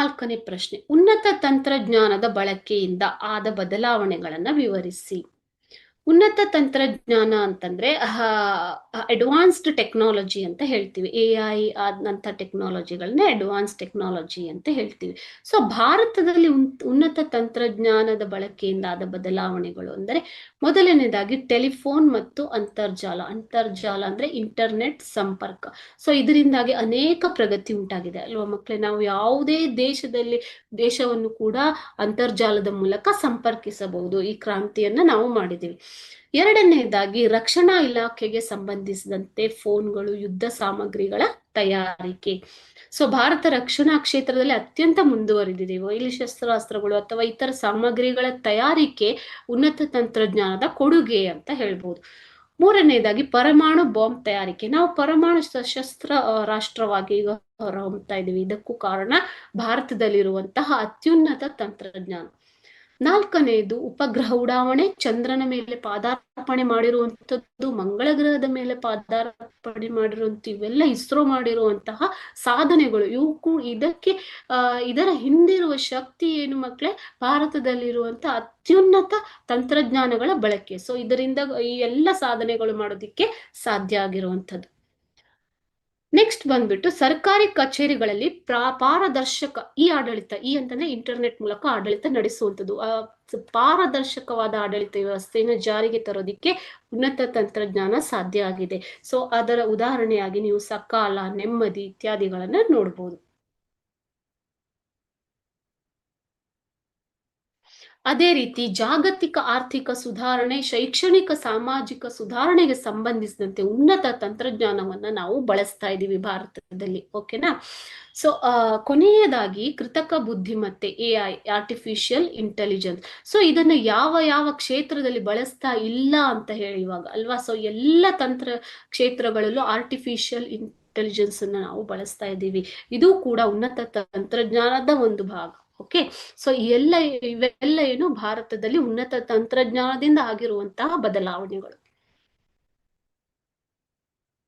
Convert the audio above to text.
ನಾಲ್ಕನೇ ಪ್ರಶ್ನೆ. ಉನ್ನತ ತಂತ್ರಜ್ಞಾನದ ಬಳಕೆಯಿಂದ ಆದ ಬದಲಾವಣೆಗಳನ್ನು ವಿವರಿಸಿ. ಉನ್ನತ ತಂತ್ರಜ್ಞಾನ ಅಂತಂದ್ರೆ ಅಡ್ವಾನ್ಸ್ಡ್ ಟೆಕ್ನಾಲಜಿ ಅಂತ ಹೇಳ್ತೀವಿ. ಎ ಐ ಆದಂಥ ಟೆಕ್ನಾಲಜಿಗಳನ್ನ ಅಡ್ವಾನ್ಸ್ ಟೆಕ್ನಾಲಜಿ ಅಂತ ಹೇಳ್ತೀವಿ. ಸೊ ಭಾರತದಲ್ಲಿ ಉನ್- ಉನ್ನತ ತಂತ್ರಜ್ಞಾನದ ಬಳಕೆಯಿಂದ ಆದ ಬದಲಾವಣೆಗಳು ಅಂದರೆ, ಮೊದಲನೇದಾಗಿ ಟೆಲಿಫೋನ್ ಮತ್ತು ಅಂತರ್ಜಾಲ. ಅಂತರ್ಜಾಲ ಅಂದ್ರೆ ಇಂಟರ್ನೆಟ್ ಸಂಪರ್ಕ. ಸೊ ಇದರಿಂದಾಗಿ ಅನೇಕ ಪ್ರಗತಿ ಉಂಟಾಗಿದೆ ಅಲ್ವಾ ಮಕ್ಕಳೇ ನಾವು ಯಾವುದೇ ದೇಶದಲ್ಲಿ, ದೇಶವನ್ನು ಕೂಡ ಅಂತರ್ಜಾಲದ ಮೂಲಕ ಸಂಪರ್ಕಿಸಬಹುದು. ಈ ಕ್ರಾಂತಿಯನ್ನ ನಾವು ಮಾಡಿದ್ದೀವಿ. ಎರಡನೇದಾಗಿ ರಕ್ಷಣಾ ಇಲಾಖೆಗೆ ಸಂಬಂಧಿಸಿದಂತೆ ಫೋನ್ಗಳು, ಯುದ್ಧ ಸಾಮಗ್ರಿಗಳ ತಯಾರಿಕೆ. ಸೊ, ಭಾರತ ರಕ್ಷಣಾ ಕ್ಷೇತ್ರದಲ್ಲಿ ಅತ್ಯಂತ ಮುಂದುವರಿದಿದೆ. ವೈಲಿ ಶಸ್ತ್ರಾಸ್ತ್ರಗಳು ಅಥವಾ ಇತರ ಸಾಮಗ್ರಿಗಳ ತಯಾರಿಕೆ ಉನ್ನತ ತಂತ್ರಜ್ಞಾನದ ಕೊಡುಗೆ ಅಂತ ಹೇಳ್ಬೋದು. ಮೂರನೆಯದಾಗಿ ಪರಮಾಣು ಬಾಂಬ್ ತಯಾರಿಕೆ. ನಾವು ಪರಮಾಣು ಸಶಸ್ತ್ರ ರಾಷ್ಟ್ರವಾಗಿ ಈಗ ಹೊರಹೊಮ್ತಾ ಇದ್ದೀವಿ. ಇದಕ್ಕೂ ಕಾರಣ ಭಾರತದಲ್ಲಿರುವಂತಹ ಅತ್ಯುನ್ನತ ತಂತ್ರಜ್ಞಾನ. ನಾಲ್ಕನೆಯದು ಉಪಗ್ರಹ ಉಡಾವಣೆ, ಚಂದ್ರನ ಮೇಲೆ ಪಾದಾರ್ಪಣೆ ಮಾಡಿರುವಂತದ್ದು ಮಂಗಳ ಗ್ರಹದ ಮೇಲೆ ಪಾದಾರ್ಪಣೆ ಮಾಡಿರುವಂತ ಇವೆಲ್ಲ ಇಸ್ರೋ ಮಾಡಿರುವಂತಹ ಸಾಧನೆಗಳು. ಇವು ಇದಕ್ಕೆ, ಆ, ಇದರ ಹಿಂದಿರುವ ಶಕ್ತಿ ಏನು ಮಕ್ಕಳೇ ಭಾರತದಲ್ಲಿರುವಂತ ಅತ್ಯುನ್ನತ ತಂತ್ರಜ್ಞಾನಗಳ ಬಳಕೆ. ಸೊ ಇದರಿಂದ ಈ ಎಲ್ಲ ಸಾಧನೆಗಳು ಮಾಡೋದಿಕ್ಕೆ ಸಾಧ್ಯ ಆಗಿರುವಂಥದ್ದು. ನೆಕ್ಸ್ಟ್ ಬಂದ್ಬಿಟ್ಟು ಸರ್ಕಾರಿ ಕಚೇರಿಗಳಲ್ಲಿ ಪ್ರಾ, ಪಾರದರ್ಶಕ, ಈ ಆಡಳಿತ, ಈ ಅಂತಂದ್ರೆ ಇಂಟರ್ನೆಟ್ ಮೂಲಕ ಆಡಳಿತ ನಡೆಸುವಂಥದ್ದು. ಪಾರದರ್ಶಕವಾದ ಆಡಳಿತ ವ್ಯವಸ್ಥೆಯನ್ನು ಜಾರಿಗೆ ತರೋದಿಕ್ಕೆ ಉನ್ನತ ತಂತ್ರಜ್ಞಾನ ಸಾಧ್ಯ ಆಗಿದೆ. ಸೊ ಅದರ ಉದಾಹರಣೆಯಾಗಿ ನೀವು ಸಕಾಲ, ನೆಮ್ಮದಿ ಇತ್ಯಾದಿಗಳನ್ನ ನೋಡ್ಬೋದು. ಅದೇ ರೀತಿ ಜಾಗತಿಕ ಆರ್ಥಿಕ ಸುಧಾರಣೆ, ಶೈಕ್ಷಣಿಕ, ಸಾಮಾಜಿಕ ಸುಧಾರಣೆಗೆ ಸಂಬಂಧಿಸಿದಂತೆ ಉನ್ನತ ತಂತ್ರಜ್ಞಾನವನ್ನ ನಾವು ಬಳಸ್ತಾ ಇದ್ದೀವಿ ಭಾರತದಲ್ಲಿ ಓಕೆನಾ ಸೊ ಕೊನೆಯದಾಗಿ ಕೃತಕ ಬುದ್ಧಿಮತ್ತೆ A I artificial intelligence so ಇದನ್ನ ಯಾವ ಯಾವ ಕ್ಷೇತ್ರದಲ್ಲಿ ಬಳಸ್ತಾ ಇಲ್ಲ ಅಂತ ಹೇಳಿ ಇವಾಗ, ಅಲ್ವಾ? ಸೊ ಎಲ್ಲ ತಂತ್ರ ಕ್ಷೇತ್ರಗಳಲ್ಲೂ ಆರ್ಟಿಫಿಷಿಯಲ್ ಇಂಟೆಲಿಜೆನ್ಸ್ ಅನ್ನ ನಾವು ಬಳಸ್ತಾ ಇದ್ದೀವಿ. ಇದು ಕೂಡ ಉನ್ನತ ತಂತ್ರಜ್ಞಾನದ ಒಂದು ಭಾಗ. ಓಕೆ? ಸೊ ಎಲ್ಲ ಇವೆಲ್ಲ ಏನು ಭಾರತದಲ್ಲಿ ಉನ್ನತ ತಂತ್ರಜ್ಞಾನದಿಂದ ಆಗಿರುವಂತಹ ಬದಲಾವಣೆಗಳು.